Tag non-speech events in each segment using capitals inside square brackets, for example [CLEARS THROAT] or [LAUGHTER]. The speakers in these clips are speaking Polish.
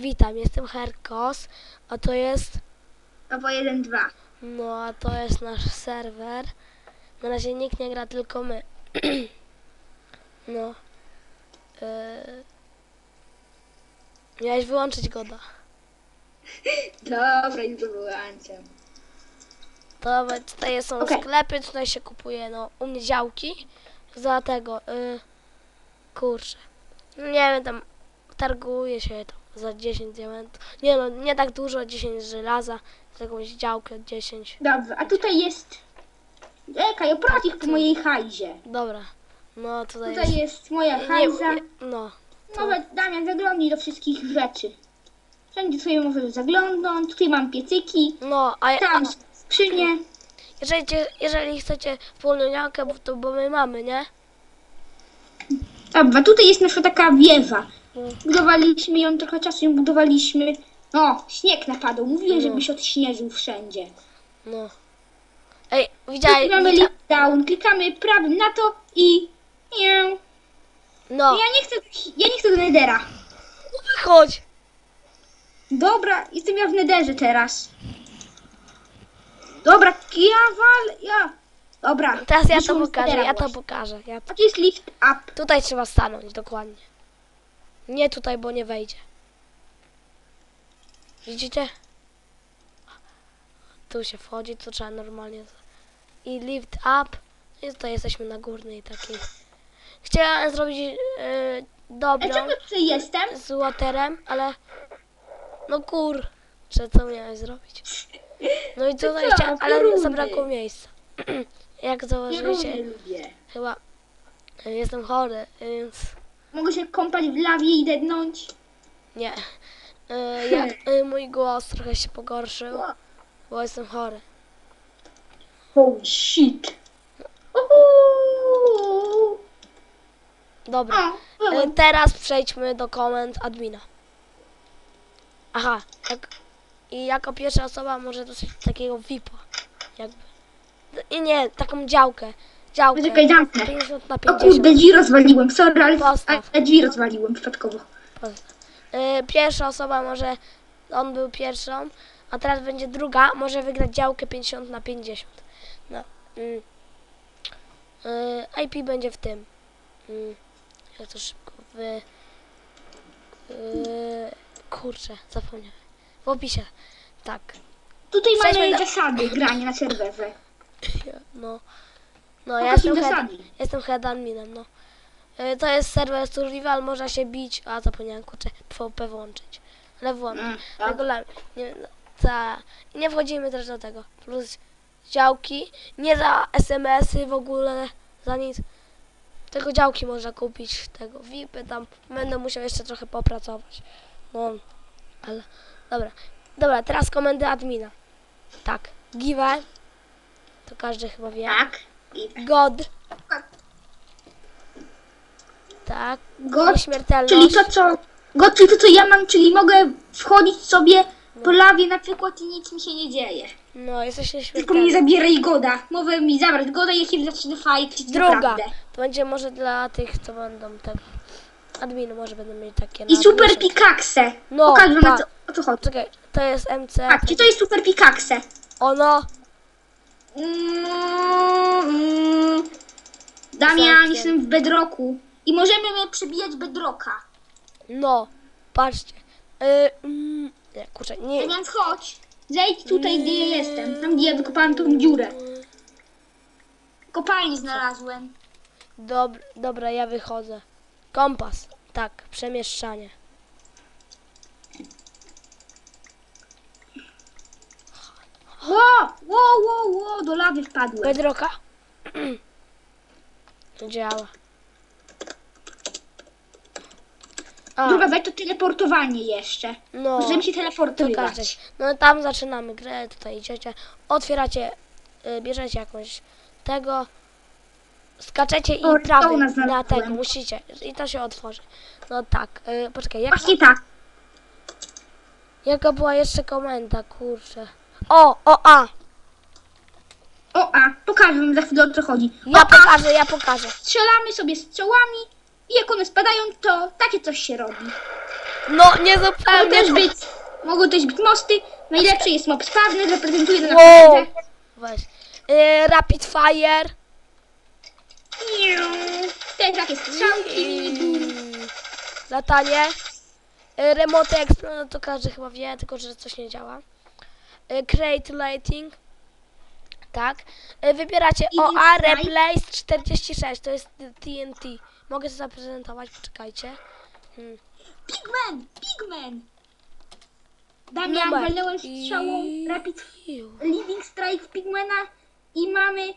Witam, jestem Herkos, a to jest, Albo 1-2. no a to jest nasz serwer. Na razie nikt nie gra, tylko my. [CLEARS THROAT] no. Yy... Miałeś wyłączyć goda. [LAUGHS] Dobra, już wyłączam. To tutaj są Okej. sklepy, tutaj się kupuje, no, u mnie działki za tego, yy, kurczę, nie wiem, tam targuje się tam za 10 diamentów, nie no, nie tak dużo, 10 żelaza, za jakąś działkę 10, Dobrze, a tutaj jest... Czekaj, oprowadź ich po mojej hajzie. dobra, no tutaj, Tutaj jest moja nie, hajza. nie, no, Nawet Damian, zaglądnij do wszystkich rzeczy. Wszędzie sobie możesz zaglądnąć. Tutaj mam piecyki. no, a, a Tam skrzynie. jeżeli, cię- jeżeli chcecie wspólną działkę, bo to bo my mamy, nie? Dobra, tutaj jest nasza taka wieża. Budowaliśmy ją trochę czasu, ją budowaliśmy. No, śnieg napadł. Mówiłem, No. żebyś odśnieżył wszędzie. No. Ej, widziałeś, Klikamy widzia... down, klikamy prawym na to i... Nie. no, Ja nie chcę, ja nie chcę do Nedera. chodź, Dobra, jestem ja w Nederze teraz. Dobra, ja wal, ja. Dobra. teraz ja to wyszłam z pokażę, Nedera ja to właśnie. pokażę, ja A tu jest lift up. Tutaj trzeba stanąć, dokładnie. Nie tutaj, bo nie wejdzie. Widzicie? Tu się wchodzi, to trzeba normalnie. I lift up. I tutaj jesteśmy na górnej takiej. Chciałem zrobić yy, dobrą czemu tutaj jestem? z waterem, ale... No kur... Czy co miałeś zrobić? No i [LAUGHS] tutaj co, chciałem, ale zabrakło miejsca. [CLEARS THROAT] Jak Ja zauważyliście, chyba y, jestem chory, więc... Mogę się kąpać w lawie i dednąć. Nie. Y, jak y, mój głos trochę się pogorszył, bo jestem chory. Holy shit. Uhu. Dobra. Byłem. teraz przejdźmy do komend admina. Aha. Jak, I jako pierwsza osoba może dostać takiego VIP-a. Jakby. I nie, taką działkę. Działkę. Czekaj, zamknę. 50 na O 50. kurde, drzwi rozwaliłem. Sorry, ale, Postaw. ale drzwi rozwaliłem przypadkowo. Y, pierwsza osoba może, on był pierwszą, a teraz będzie druga, może wygrać działkę 50 na 50. No. Mm. Y, IP będzie w tym. Mm. Ja to szybko wy... Y, kurczę, zapomniałem. W opisie. Tak. Tutaj Przejdźmy mamy do- zasady grania na serwerze. [LAUGHS] No. No, ja Pokaż jestem, head, zasady. jestem head adminem, no. Y, to jest serwer survival, można się bić, a zapomniałem, kurczę, PvP włączyć. Ale włączę. Mm, tak. Regulamin. Nie, no, i nie wchodzimy też do tego. Plus działki, nie za SMS-y w ogóle, za nic. Tylko działki można kupić, tego VIPy tam. Będę musiał jeszcze trochę popracować. No, ale dobra. Dobra, teraz komendy admina. Tak, give, to każdy chyba wie. Tak. I God. Tak, God, nieśmiertelność. czyli to co... God, czyli to co ja mam, czyli mogę wchodzić sobie po lawie na przykład i nic mi się nie dzieje. No, jesteś Tylko mi nie nieśmiertelny. zabieraj Goda. Mogę mi zabrać Goda, jeśli zacznę fight. Druga. Naprawdę. To będzie może dla tych, co będą tego. Adminy może będą mieli takie. I na super miesiąc. pikaxe. No, Pokażę na tak. co, o co chodzi. Czekaj, to jest MC. Tak, czy to jest super pikaxe? Ono. Mm, Damian, jestem w bedroku. I możemy mnie przebijać bedroka. No, patrzcie. Y, mm, nie, kurczę, nie. Damian, chodź. Zejdź tutaj, gdzie ja jestem. Tam, gdzie ja wykopałem tą dziurę. Kopalnię znalazłem. Dob dobra, ja wychodzę. Kompas. Tak, przemieszczanie. Ło, ło, ło, lawy wpadłem. Bedroka. Działa. A, Druga weź to teleportowanie jeszcze. no. Możemy się To każdy. teleportować. No tam zaczynamy grę, tutaj idziecie, otwieracie, y, bierzecie jakąś tego, skaczecie i O, prawy to u nas na znalazłem. tego, musicie i to się otworzy. No tak, y, poczekaj, jak, Właśnie tak. jaka była jeszcze komenda, kurczę. O, o, a, O, a, pokażę wam za chwilę o co chodzi. O, ja a, pokażę, ja pokażę. strzelamy sobie strzałami i jak one spadają, to takie coś się robi. No, nie Mogą też być, mogą też być mosty. Najlepszy jest mob spawny, reprezentuje to na Wow. Weź. Y, rapid fire. Te takie strzałki. Latanie. Y, remote explore, no to każdy chyba wie, tylko że coś nie działa. Y, create lighting. Tak. Y, wybieracie OA. Replace 46, to jest TNT. Mogę to zaprezentować, poczekajcie. Hmm. Pigman! Pigman! Damian, Numer. walnąłem strzałą I- Rapid. Living Strike Pigmana i mamy...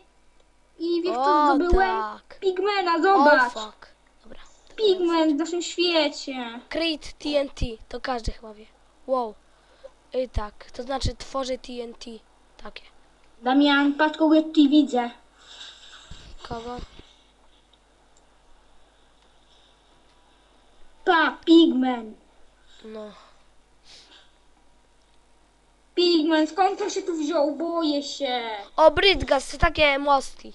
I wiesz O, co zdobyłem? tak. Pigmana, zobacz! fuck. Dobra. Pigman w naszym świecie. Create TNT, to każdy chyba wie. Wow. I tak, to znaczy tworzy TNT. Takie. Damian, patrz kogo tutaj widzę. Kogo? Pa, Pigman. No. Pigman, skąd on się tu wziął? Boję się. O, Bridgas, takie mostki.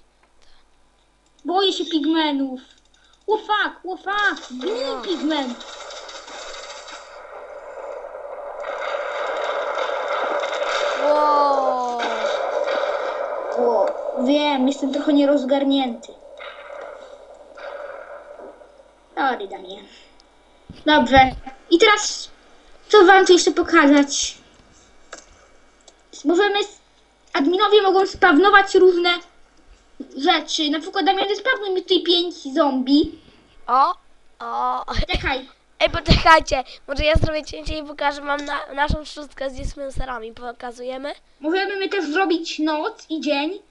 Boję się pigmenów. O fuck. Gnij pigmen. Wow. O, wiem, jestem trochę nierozgarnięty. Sorry, Damian. Dobrze. I teraz, co wam tu jeszcze pokazać? Możemy, adminowie mogą spawnować różne rzeczy. Na przykład, Damian, spawnuj mi tutaj pięć zombie. O, o. Czekaj, Ej, poczekajcie. Może ja zrobię cięcie i pokażę wam na, naszą szóstkę z dispenserami. Pokazujemy? możemy my też zrobić noc i dzień.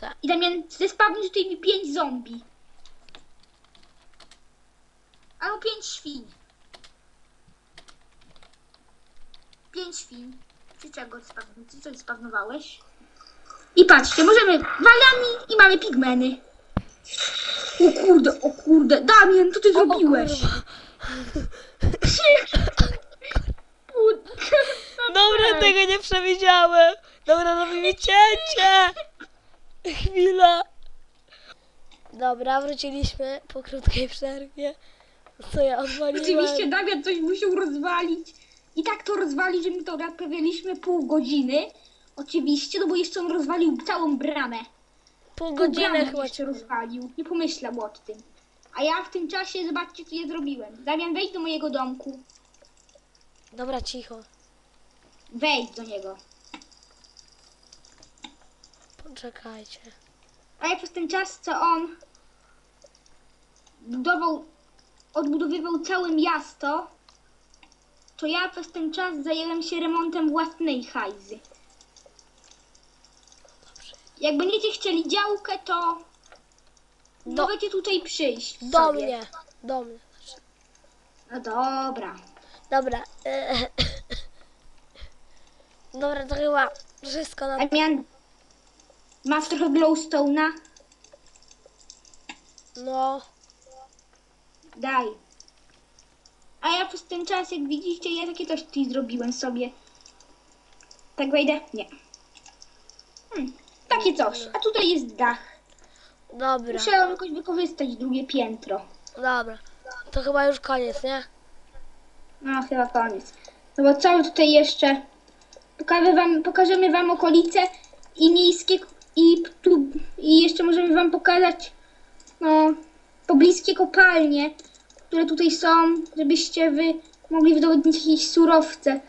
Tak. I Damian, zespawnuj tutaj mi pięć zombie. Albo pięć świń. Pięć świń. Czy czego spawn- Czy coś spawnowałeś? I patrzcie, możemy walami i mamy pigmeny. O kurde, o kurde. Damian, co ty zrobiłeś? Dobra, tego nie przewidziałem. Dobra, robimy cięcie. Chwila. Dobra, wróciliśmy po krótkiej przerwie. Co ja odwaliłem? Oczywiście Damian coś musiał rozwalić. I tak to rozwalił, że my to naprawialiśmy pół godziny. Oczywiście, no bo jeszcze on rozwalił całą bramę. Pół godziny chyba. jeszcze rozwalił. Nie pomyślał o tym. A ja w tym czasie, zobaczcie co ja zrobiłem. Damian, wejdź do mojego domku. Dobra, cicho. Wejdź do niego. Poczekajcie. A ja przez ten czas, co on budował, odbudowywał całe miasto, to ja przez ten czas zajęłem się remontem własnej hajzy. Jak będziecie chcieli działkę, to Do, możecie tutaj przyjść. do sobie. mnie. Do mnie. No dobra. Dobra. e, [COUGHS] Dobra, to chyba wszystko na masz trochę glowstone'a? No. Daj. A ja przez ten czas, jak widzicie, ja takie coś tutaj zrobiłem sobie. Tak wejdę? Nie. Hmm, takie coś. A tutaj jest dach. Dobra. Musiałam jakoś wykorzystać drugie piętro. Dobra. To chyba już koniec, nie? No, chyba koniec. No bo co tutaj jeszcze? Pokażę wam, pokażemy wam okolice i miejskie i tu i jeszcze możemy wam pokazać no pobliskie kopalnie, które tutaj są, żebyście wy mogli wydobędzić jakieś surowce.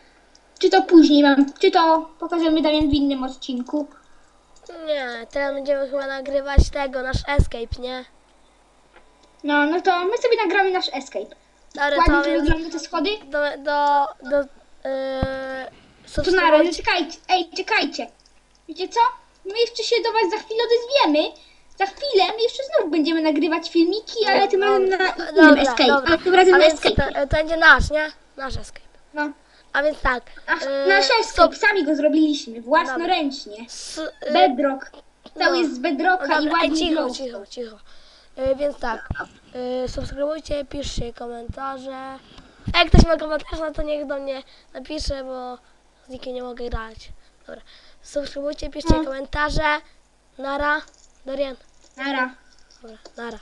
Czy to później mam, czy to pokażemy Damian w innym odcinku. Nie, teraz będziemy chyba nagrywać tego, nasz escape, nie? No, no to my sobie nagramy nasz escape. Dobra, Ładnie to tu więc wygląda te schody. do, do, do, yy, To na razie, subskrybuj- czekajcie, ej, czekajcie. Wiecie co? My jeszcze się do was za chwilę odezwiemy. Za chwilę my jeszcze znów będziemy nagrywać filmiki, ale tym razem na innym Dobra, escape. dobra. Ale tym razem A na więc escape. to, to będzie nasz, nie? Nasz escape. No. A więc tak. Nasz, yy, nasz escape, sami go zrobiliśmy, własnoręcznie. s- yy, Bedrock. Cały no. jest z bedrocka No i ej, ładnie cicho, cicho, cicho. Yy, więc tak, yy, subskrybujcie, piszcie komentarze. A jak ktoś ma komentarz, no to niech do mnie napisze, bo z nikim nie mogę grać. Dobra, subskrybujcie, piszcie No. komentarze. Nara, Dorian. Nara. Dobra, nara.